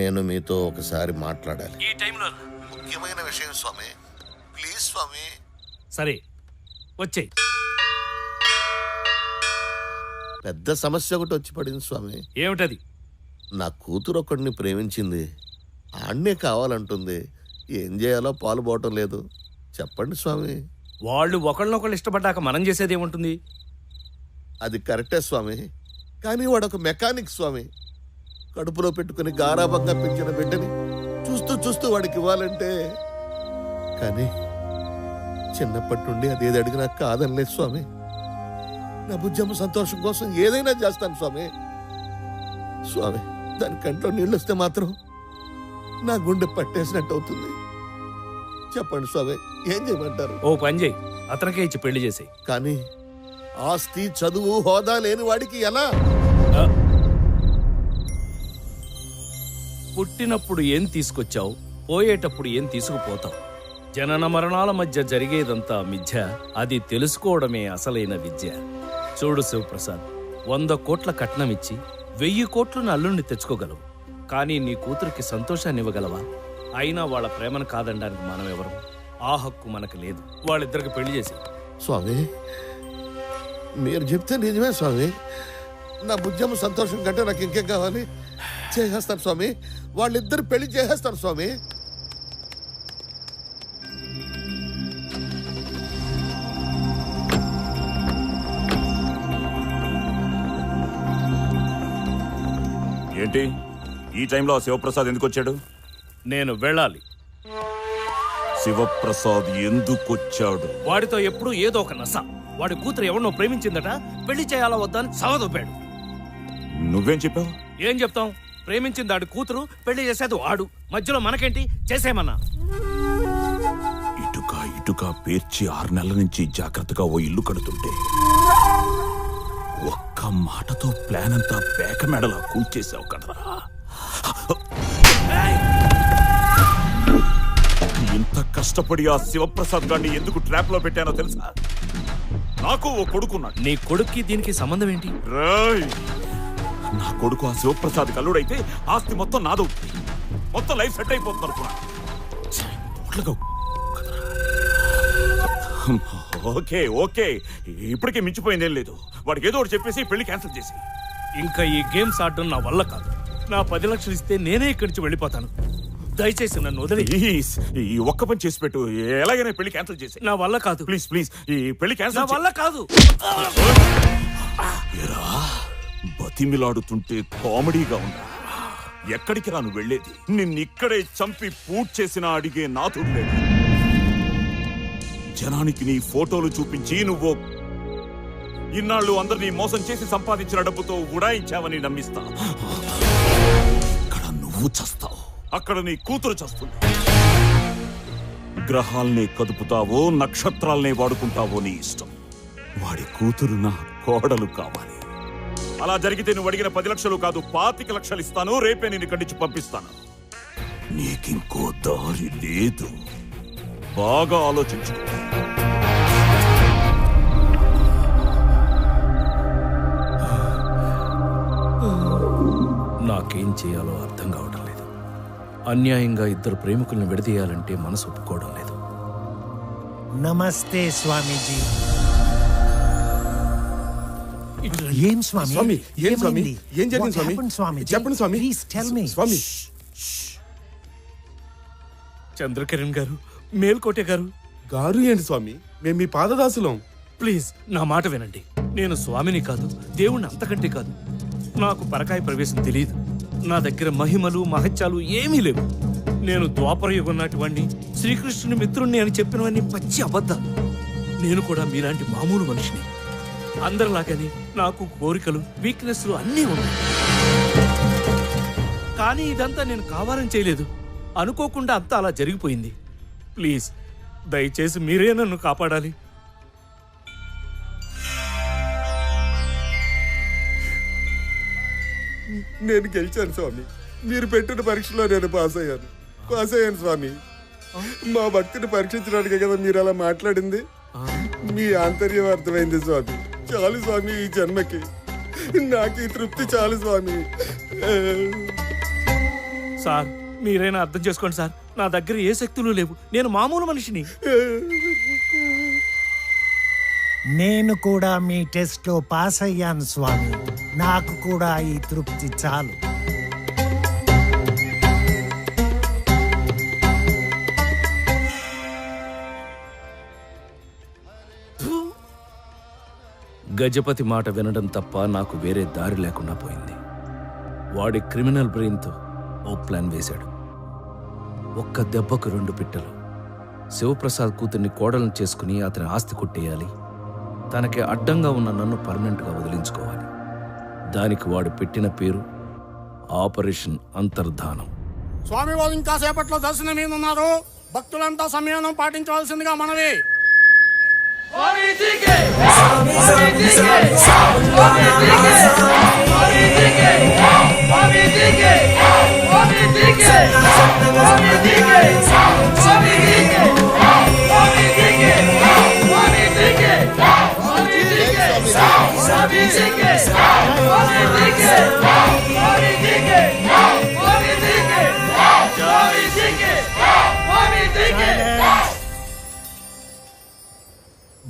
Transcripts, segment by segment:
నేను మీతో ఒకసారి మాట్లాడాలి. ఈ టైంలో ముఖ్యమైన విషయం స్వామి. ప్లీజ్ స్వామి. సరే వచ్చేయ్. పెద్ద సమస్య ఒకటి వచ్చి పడింది స్వామి. ఏమిటది? నా కూతురు ఒకడిని ప్రేమించింది. ఆడనే కావాలంటుంది. ఏం చేయాలో పాలు పోవటం లేదు. చెప్పండి స్వామి. వాళ్ళు ఒకళ్ళనొకళ్ళు ఇష్టపడ్డాక మనం చేసేది ఏముంటుంది? అది కరెక్టే స్వామి. కానీ వాడు ఒక మెకానిక్ స్వామి. కడుపులో పెట్టుకుని గారాబంగా పెంచిన బిడ్డని చూస్తూ చూస్తూ వాడికి ఇవ్వాలంటే. కానీ చిన్నప్పటి నుండి అదేది అడిగినా కాదనలేదు స్వామి. నా బుజ్జమ్మ సంతోషం కోసం ఏదైనా చేస్తాను స్వామి. స్వామి దాని కంట్లో నీళ్ళు వస్తే మాత్రం నా గుండె పట్టేసినట్టు అవుతుంది. చెప్పండి స్వామి ఏం చేయమంటారు? ఓ పని చేయి అతనికే ఇచ్చి పెళ్ళి చేసేయ్. కానీ ఆస్తి చదువు హోదా లేని వాడికి ఎలా? పుట్టినప్పుడు ఏం తీసుకొచ్చావు? పోయేటప్పుడు ఏం తీసుకుపోతావు? జనన మరణాల మధ్య జరిగేదంతా మిథ్య. అది తెలుసుకోవడమే అసలైన విద్య. చూడు శివప్రసాద్ వంద కోట్ల కట్నం ఇచ్చి వెయ్యి నా అల్లుణ్ణి తెచ్చుకోగలవు. కానీ నీ కూతురికి సంతోషాన్ని ఇవ్వగలవా అయినా వాళ్ళ ప్రేమను కాదనడానికి మనం ఎవరు ఆ హక్కు మనకు లేదు. వాళ్ళిద్దరికి పెళ్ళి చేసి స్వామి మీరు చెప్తే నిజమే స్వామి. నా బుజ్జమ్మ సంతోషం కంటే నాకు ఇంకేం కావాలి? చేసేస్తాను స్వామి. వాళ్ళిద్దరు పెళ్ళి చేసేస్తాను స్వామి. ఏంటి? ఈ టైంలో ఆ శివప్రసాద్ ఎందుకు వచ్చాడు? నేను వెళ్ళాలి. శివప్రసాద్ ఎందుకు వచ్చాడు? వాడితో ఎప్పుడూ ఏదో ఒక నస. వాడి కూతురు ఎవరినో ప్రేమించిందట పెళ్ళి చేయాలా వద్దా అని సవదొప్పాడు నువ్వేం చెప్పావు? ఏం చెప్తాం? ప్రేమించింది ఆడి కూతురు పెళ్ళి చేసేది వాడు. మధ్యలో మనకేంటి? చేసేమన్నా ఇటుక ఇటుక పేర్చి ఆరు నెలల నుంచి జాగ్రత్తగా ఓ ఇల్లు కడుతుంటే ఒక్క మాటతో ప్లాన్ అంతా పేక మెడలా కూల్చేసావు కదరా ఇంత కష్టపడి ఆ శివప్రసాద్ గారిని ఎందుకు ట్రాప్లో పెట్టానో తెలుసా? నాకు ఓ కొడుకున్నాడు. నీ కొడుక్కి దీనికి సంబంధం ఏంటి? రేయ్! నా కొడుకు ఆ శివప్రసాద్ కల్లుడైతే ఆస్తి మొత్తం నాదవుతుంది మొత్తం లైఫ్ సెట్ అయిపోతుంది అనుకున్నా. కదరా. Okay okay. ఇప్పటికే మించిపోయిందేం లేదు. వాడికి ఏదో ఒకటి చెప్పేసి పెళ్ళి క్యాన్సిల్ చేసి. ఇంకా ఈ గేమ్స్ ఆడడం నా వల్ల కాదు. నా పది లక్షలు ఇస్తే నేనే ఇక్కడి నుంచి వెళ్ళిపోతాను. దయచేసి నన్ను వదిలి. ఈ ఒక్క పని చేసి పెట్టు. ఎలాగైనా పెళ్ళి క్యాన్సిల్ చేసి. నా వల్ల కాదు. ప్లీజ్ ప్లీజ్ ఈ పెళ్ళి నా క్యాన్సిల్ వల్ల కాదు. బతిమిలాడుతుంటే కామెడీగా ఉన్నా. ఎక్కడికి రాను వెళ్ళేది? నిన్నిక్కడే చంపి పూట్ చేసినా అడిగే నాథుడు లేడు జనానికి నీ ఫోటోలు చూపించి నువ్వు ఇన్నాళ్ళు అందరినీ మోసం చేసి సంపాదించిన డబ్బుతో ఉడాయించావని నమ్మిస్తా. అక్కడ నువ్వు చస్తావు. అక్కడ నీ కూతురు చస్తుంది. గ్రహాల్ని కదుపుతావో నక్షత్రాల్ని వాడుకుంటావో నీ ఇష్టం. వాడి కూతురు నా కోడలు కావాలి. అలా జరిగితే నువ్వు అడిగిన పది లక్షలు కాదు పాతిక లక్షలు ఇస్తాను రేపే నేను ఇక్కడి నుంచి పంపిస్తాను. నీకింకో దారి లేదు. బాగా ఆలోచించు. నాకేం చేయాలో అర్థం కావడం లేదు. అన్యాయంగా ఇద్దరు ప్రేమికుల్ని విడదీయాలంటే మనసు ఒప్పుకోవడం లేదు. నమస్తే స్వామీజీ. ఏం స్వామి? స్వామి ఏం స్వామి? ఏం జరిగింది స్వామి? స్వామీజీ? చెప్పండి స్వామి. Please tell me. స్వామి. చంద్రకిరణ్ గారు మేల్కోటే గారు. గారు ఏంటి స్వామి? మేము మీ పాదదాసులం. ప్లీజ్ నా మాట వినండి. నేను స్వామిని కాదు దేవుణ్ణి అంతకంటే కాదు. నాకు పరకాయ ప్రవేశం తెలియదు నా దగ్గర మహిమలు మహత్యాలు ఏమీ లేవు. నేను ద్వాపరయుగం నాటివాణ్ణి శ్రీకృష్ణుని మిత్రుణ్ణి అని చెప్పినవన్నీ పచ్చి అబద్ధాలు. నేను కూడా మీలాంటి మామూలు మనిషిని. అందరిలాగానే నాకు కోరికలు వీక్నెస్లు అన్నీ ఉన్నాయి. కానీ ఇదంతా నేను కావాలని చేయలేదు. అనుకోకుండా అంతా అలా జరిగిపోయింది. ప్లీజ్ దయచేసి మీరే నన్ను కాపాడాలి. నేను గెలిచాను స్వామి. మీరు పెట్టిన పరీక్షలో నేను పాస్ అయ్యాను. పాస్ అయ్యాను స్వామి. మా భక్తిని పరీక్షించడానికే కదా మీరు అలా మాట్లాడింది? మీ ఆంతర్యం అర్థమైంది స్వామి. చాలు స్వామి ఈ జన్మకి. నాకు ఈ తృప్తి చాలు స్వామి. సార్ మీరైనా అర్థం చేసుకోండి సార్. నా దగ్గర ఏ శక్తులు లేవు. నేను మామూలు మనిషిని. నేను కూడా మీ టెస్ట్లో పాస్ అయ్యాను స్వామి. నాకు కూడా ఈ తృప్తి చాలు. గజపతి మాట వినడం తప్ప నాకు వేరే దారి లేకుండా పోయింది. వాడి క్రిమినల్ బ్రెయిన్తో ఓ ప్లాన్ వేశాడు. ఒక్క దెబ్బకు రెండు పిట్టలు. శివప్రసాద్ కూతుర్ని కోడలను చేసుకుని అతని ఆస్తి కొట్టేయాలి. తనకి అడ్డంగా ఉన్న నన్ను పర్మనెంట్గా వదిలించుకోవాలి. దానికి వాడు పెట్టిన పేరు ఆపరేషన్ అంతర్ధానం. స్వామి వారు ఇంకా సేపట్లో దర్శనం మీద ఉన్నారు భక్తులంతా సంయమనం పాటించవలసిందిగా మనవి.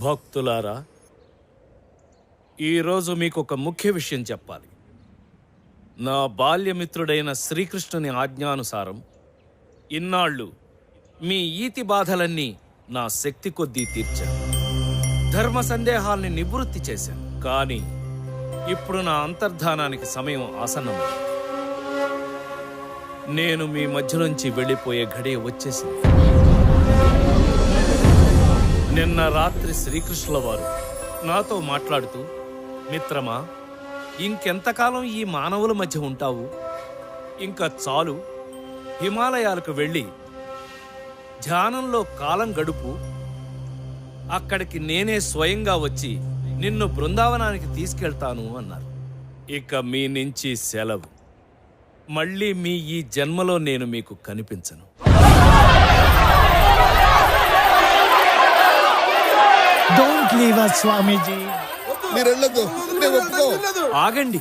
భక్తులారా ఈరోజు మీకు ఒక ముఖ్య విషయం చెప్పాలి. నా బాల్యమిత్రుడైన శ్రీకృష్ణుని ఆజ్ఞానుసారం ఇన్నాళ్ళు మీ ఈతి బాధలన్నీ నా శక్తి కొద్దీ తీర్చాను ధర్మ సందేహాల్ని నివృత్తి చేశాను. కానీ ఇప్పుడు నా అంతర్ధానానికి సమయం ఆసన్నమైంది. నేను మీ మధ్య నుంచి వెళ్ళిపోయే ఘడియ వచ్చేసింది. నిన్న రాత్రి శ్రీకృష్ణుల వారు నాతో మాట్లాడుతూ మిత్రమా ఇంకెంతకాలం ఈ మానవుల మధ్య ఉంటావు? ఇంకా చాలు. హిమాలయాలకు వెళ్ళి ధ్యానంలో కాలం గడుపు. అక్కడికి నేనే స్వయంగా వచ్చి నిన్ను బృందావనానికి తీసుకెళ్తాను అన్నారు. ఇక మీ నుంచి సెలవు. మళ్ళీ మీ ఈ జన్మలో నేను మీకు కనిపించను. డోంట్ లీవ్ స్వామీజీ మీరు వెళ్ళొద్దు. నేను ఒప్పుకో. ఆగండి.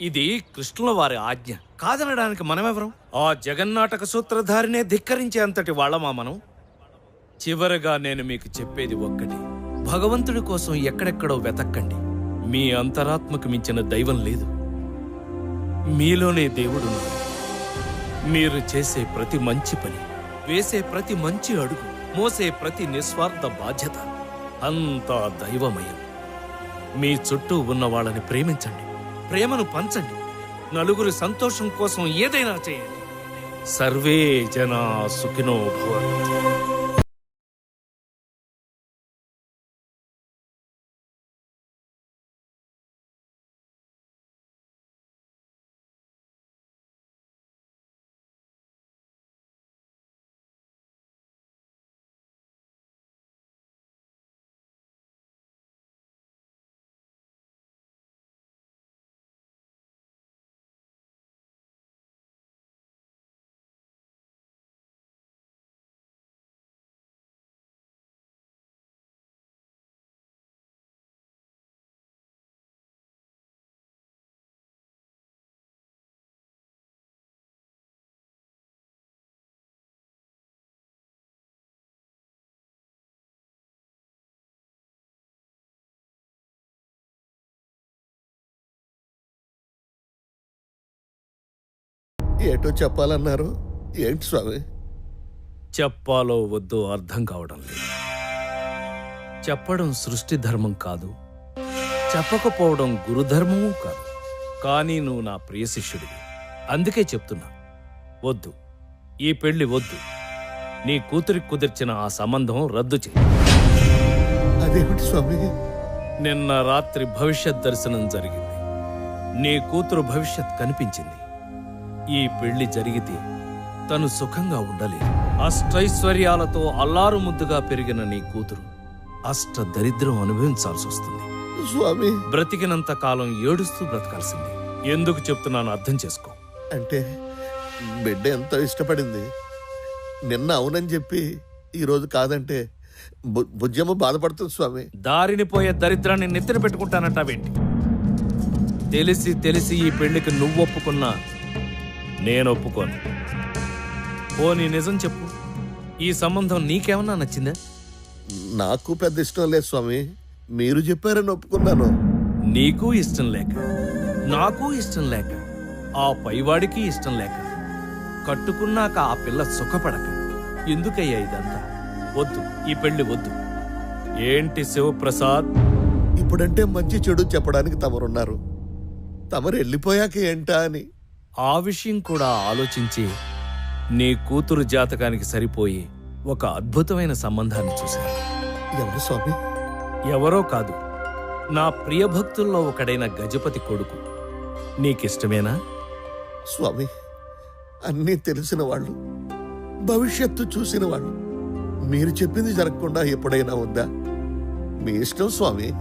ఇది కృష్ణుల వారి ఆజ్ఞ. కాదనడానికి మనమెవరం? ఆ జగన్నాటక సూత్రధారినే ధిక్కరించే అంతటి వాళ్ళమా మనం? చివరగా నేను మీకు చెప్పేది ఒక్కటి. భగవంతుడి కోసం ఎక్కడెక్కడో వెతక్కండి. మీ అంతరాత్మకు మించిన దైవం లేదు. మీలోనే దేవుడు ఉన్నాడు. మీరు చేసే ప్రతి మంచి పని వేసే ప్రతి మంచి అడుగు మోసే ప్రతి నిస్వార్థ బాధ్యత అంతా దైవమయం. మీ చుట్టూ ఉన్న వాళ్ళని ప్రేమించండి. ప్రేమను పంచండి. నలుగురి సంతోషం కోసం ఏదైనా చేయండి. సర్వే జనా సుఖినో భవంతు. ఏటో చెప్పాలన్నారు? ఏంటి స్వామి? చెప్పాలో వద్దో అర్థం కావడం లేదు. చెప్పడం సృష్టి ధర్మం కాదు. చెప్పకపోవడం గురుధర్మము కాదు. కానీ నువ్వు నా ప్రియ శిష్యుడివి. అందుకే చెప్తున్నా. వద్దు. ఈ పెళ్ళి వద్దు. నీ కూతురికి కుదిర్చిన ఆ సంబంధం రద్దు చేయి అదేమిటి స్వామి? నిన్న రాత్రి భవిష్యత్ దర్శనం జరిగింది. నీ కూతురు భవిష్యత్ కనిపించింది. ఈ పెళ్ళి జరిగితే తను సుఖంగా ఉండలేదు. అష్టైశ్వర్యాలతో అల్లారు ముద్దుగా పెరిగిన నీ కూతురు అష్ట దరిద్రం అనుభవించాల్సి వస్తుంది. స్వామి. బ్రతికినంత కాలం ఏడుస్తూ బ్రతకాల్సింది. ఎందుకు చెప్తున్నాను అర్థం చేసుకో. అంటే బిడ్డ ఎంతో ఇష్టపడింది. నిన్న అవునని చెప్పి ఈరోజు కాదంటే బు- బుజ్జమ్మ బాధపడుతుంది స్వామి. దారిని పోయే దరిద్రాన్ని నెత్తిన పెట్టుకుంటానంటావేంటి? తెలిసి తెలిసి ఈ పెళ్ళికి నువ్వు ఒప్పుకున్నా నేను ఒప్పుకోను. పోనీ నిజం చెప్పు. ఈ సంబంధం నీకేమన్నా నచ్చిందా? నాకు పెద్ద ఇష్టం లేదు స్వామి. మీరు చెప్పారని ఒప్పుకున్నాను. నీకు ఇష్టం లేక నాకు ఇష్టం లేక ఆ పైవాడికి ఇష్టం లేక కట్టుకున్నాక ఆ పిల్ల సుఖపడక. ఎందుకయ్యా ఇదంతా? వద్దు ఈ పెళ్ళి వద్దు. ఏంటి శివప్రసాద్? ఇప్పుడంటే మంచి చెడు చెప్పడానికి తమరున్నారు. తమరు వెళ్ళిపోయాక ఏంటా అని. ఆ విషయం కూడా ఆలోచించి నీ కూతురు జాతకానికి సరిపోయి ఒక అద్భుతమైన సంబంధాన్ని చూశాను. ఎవరు స్వామి? ఎవరో కాదు నా ప్రియభక్తుల్లో ఒకడైన గజపతి కొడుకు. నీకిష్టమేనా? స్వామి అన్నీ తెలిసిన వాళ్ళు భవిష్యత్తు చూసిన వాళ్ళు మీరు చెప్పింది జరగకుండా ఎప్పుడైనా ఉందా? మీ ఇష్టం స్వామి.